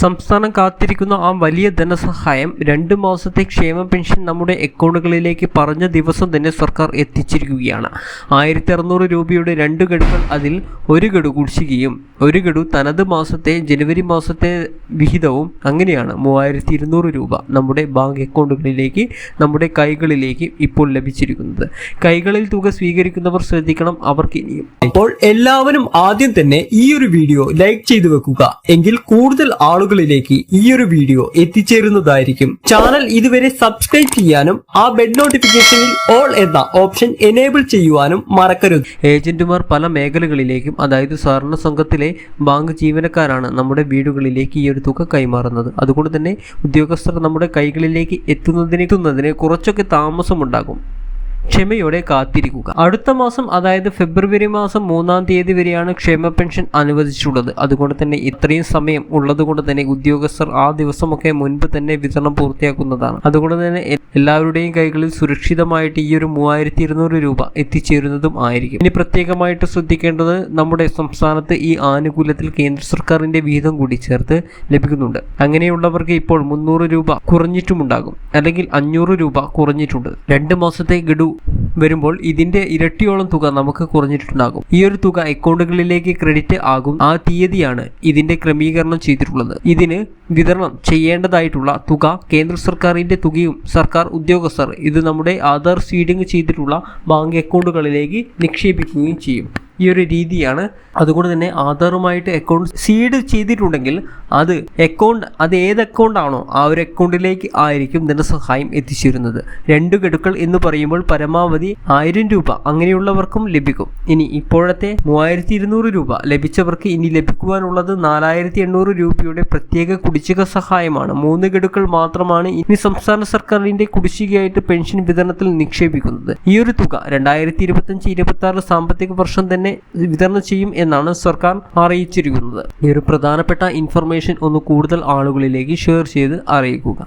സംസ്ഥാനം കാത്തിരിക്കുന്ന ആ വലിയ ധനസഹായം രണ്ട് മാസത്തെ ക്ഷേമ പെൻഷൻ നമ്മുടെ അക്കൗണ്ടുകളിലേക്ക് പറഞ്ഞ ദിവസം തന്നെ സർക്കാർ എത്തിച്ചിരിക്കുകയാണ്. ആയിരത്തി അറുന്നൂറ് രൂപയുടെ രണ്ട് ഗഡുകൾ അതിൽ ഒരു ഗഡു കുടിശ്ശികയും ഒരു ഗഡു തനത് മാസത്തെ ജനുവരി മാസത്തെ വിഹിതവും അങ്ങനെയാണ് മൂവായിരത്തി ഇരുന്നൂറ് രൂപ നമ്മുടെ ബാങ്ക് അക്കൗണ്ടുകളിലേക്ക് നമ്മുടെ കൈകളിലേക്ക് ഇപ്പോൾ ലഭിച്ചിരിക്കുന്നത്. കൈകളിൽ തുക സ്വീകരിക്കുന്നവർ ശ്രദ്ധിക്കണം അവർക്ക് ഇനിയും. അപ്പോൾ എല്ലാവരും ആദ്യം തന്നെ ഈ ഒരു വീഡിയോ ലൈക്ക് ചെയ്തു വെക്കുക. എങ്കിൽ കൂടുതൽ ആളുകളിലേക്ക് ഈ ഒരു വീഡിയോ എത്തിച്ചേരുന്നതായിരിക്കും. ചാനൽ ഇതുവരെ സബ്സ്ക്രൈബ് ചെയ്യാനും ആ ബെഡ് നോട്ടിഫിക്കേഷനിൽ ഓൾ എന്ന ഓപ്ഷൻ എനേബിൾ ചെയ്യുവാനും മറക്കരുത്. ഏജന്റുമാർ പല മേഖലകളിലേക്കും അതായത് സ്വർണ സംഘത്തിലെ ബാങ്ക് ജീവനക്കാരാണ് നമ്മുടെ വീടുകളിലേക്ക് ഈ ഒരു തുക കൈമാറുന്നത്. അതുകൊണ്ട് തന്നെ ഉദ്യോഗസ്ഥർ നമ്മുടെ കൈകളിലേക്ക് എത്തുന്നതിന് എത്തുന്നതിന് കുറച്ചൊക്കെ താമസമുണ്ടാകും. ക്ഷമയോടെ കാത്തിരിക്കുക. അടുത്ത മാസം അതായത് ഫെബ്രുവരി മാസം മൂന്നാം തീയതി വരെയാണ് ക്ഷേമ പെൻഷൻ അനുവദിച്ചിട്ടുള്ളത്. അതുകൊണ്ട് തന്നെ ഇത്രയും സമയം ഉള്ളതുകൊണ്ട് തന്നെ ഉദ്യോഗസ്ഥർ ആ ദിവസമൊക്കെ മുൻപ് തന്നെ വിതരണം പൂർത്തിയാക്കുന്നതാണ്. അതുകൊണ്ട് തന്നെ എല്ലാവരുടെയും കൈകളിൽ സുരക്ഷിതമായിട്ട് ഈ ഒരു മൂവായിരത്തി ഇരുന്നൂറ് രൂപ എത്തിച്ചേരുന്നതും ആയിരിക്കും. ഇനി പ്രത്യേകമായിട്ട് ശ്രദ്ധിക്കേണ്ടത് നമ്മുടെ സംസ്ഥാനത്ത് ഈ ആനുകൂല്യത്തിൽ കേന്ദ്ര സർക്കാരിന്റെ വിഹിതം കൂടി ചേർത്ത് ലഭിക്കുന്നുണ്ട്. അങ്ങനെയുള്ളവർക്ക് ഇപ്പോൾ മുന്നൂറ് രൂപ കുറഞ്ഞിട്ടുമുണ്ടാകും. അല്ലെങ്കിൽ അഞ്ഞൂറ് രൂപ കുറഞ്ഞിട്ടുണ്ട്. രണ്ട് മാസത്തെ ഗഡു വരുമ്പോൾ ഇതിന്റെ ഇരട്ടിയോളം തുക നമുക്ക് കുറഞ്ഞിട്ടുണ്ടാകും. ഈ ഒരു തുക അക്കൗണ്ടുകളിലേക്ക് ക്രെഡിറ്റ് ആകും. ആ തീയതിയാണ് ഇതിന്റെ ക്രമീകരണം ചെയ്തിട്ടുള്ളത്. ഇതിന് വിതരണം ചെയ്യേണ്ടതായിട്ടുള്ള തുക കേന്ദ്ര സർക്കാരിന്റെ തുകയും സർക്കാർ ഉദ്യോഗസ്ഥർ ഇത് നമ്മുടെ ആധാർ സീഡിംഗ് ചെയ്തിട്ടുള്ള ബാങ്ക് അക്കൗണ്ടുകളിലേക്ക് നിക്ഷേപിക്കുകയും ചെയ്യും. ഈ ഒരു രീതിയാണ്. അതുകൊണ്ട് തന്നെ ആധാറുമായിട്ട് അക്കൗണ്ട് സീഡ് ചെയ്തിട്ടുണ്ടെങ്കിൽ അത് അക്കൗണ്ട് അത് ഏത് അക്കൗണ്ട് ആണോ ആ ഒരു അക്കൗണ്ടിലേക്ക് ആയിരിക്കും ധനസഹായം എത്തിച്ചേരുന്നത്. രണ്ട് ഗഡുക്കൾ എന്ന് പറയുമ്പോൾ പരമാവധി ആയിരം രൂപ അങ്ങനെയുള്ളവർക്കും ലഭിക്കും. ഇനി ഇപ്പോഴത്തെ മൂവായിരത്തി ഇരുന്നൂറ് രൂപ ലഭിച്ചവർക്ക് ഇനി ലഭിക്കുവാനുള്ളത് നാലായിരത്തി എണ്ണൂറ് രൂപയുടെ പ്രത്യേക കുടിശ്ശിക സഹായമാണ്. മൂന്ന് ഗഡുക്കൾ മാത്രമാണ് ഇനി സംസ്ഥാന സർക്കാരിന്റെ കുടിശ്ശികയായിട്ട് പെൻഷൻ വിതരണത്തിൽ നിക്ഷേപിക്കുന്നത്. ഈ ഒരു തുക രണ്ടായിരത്തി ഇരുപത്തഞ്ച് ഇരുപത്തി ആറ് സാമ്പത്തിക വർഷം തന്നെ വിതരണം ചെയ്യും എന്നാണ് സർക്കാർ അറിയിച്ചിരിക്കുന്നത്. ഈ ഒരു പ്രധാനപ്പെട്ട ഇൻഫർമേഷൻ ഒന്ന് കൂടുതൽ ആളുകളിലേക്ക് ഷെയർ ചെയ്ത് അറിയിക്കുക.